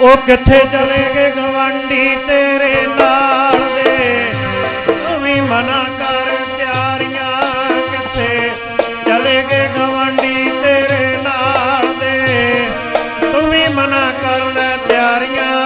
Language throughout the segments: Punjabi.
ਉਹ ਕਿੱਥੇ ਚਲੇ ਗਏ ਗਵੰਡੀ ਤੇਰੇ ਨਾਲ ਦੇ? ਤੂੰ ਵੀ ਮਨਾ ਕਰ ਪਿਆਰੀਆਂ, ਕਿੱਥੇ ਚਲੇ ਗਏ ਗਵੰਡੀ ਤੇਰੇ ਨਾਲ ਦੇ? ਤੂੰ ਵੀ ਮਨਾ ਕਰ ਲੈ ਪਿਆਰੀਆਂ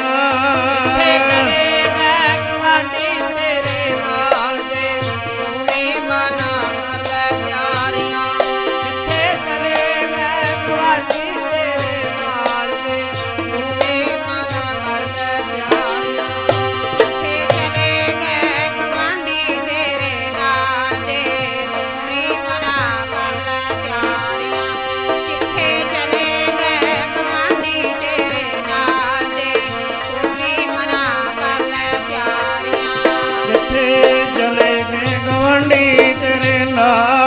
જલે મેઘવંડી તેરે લા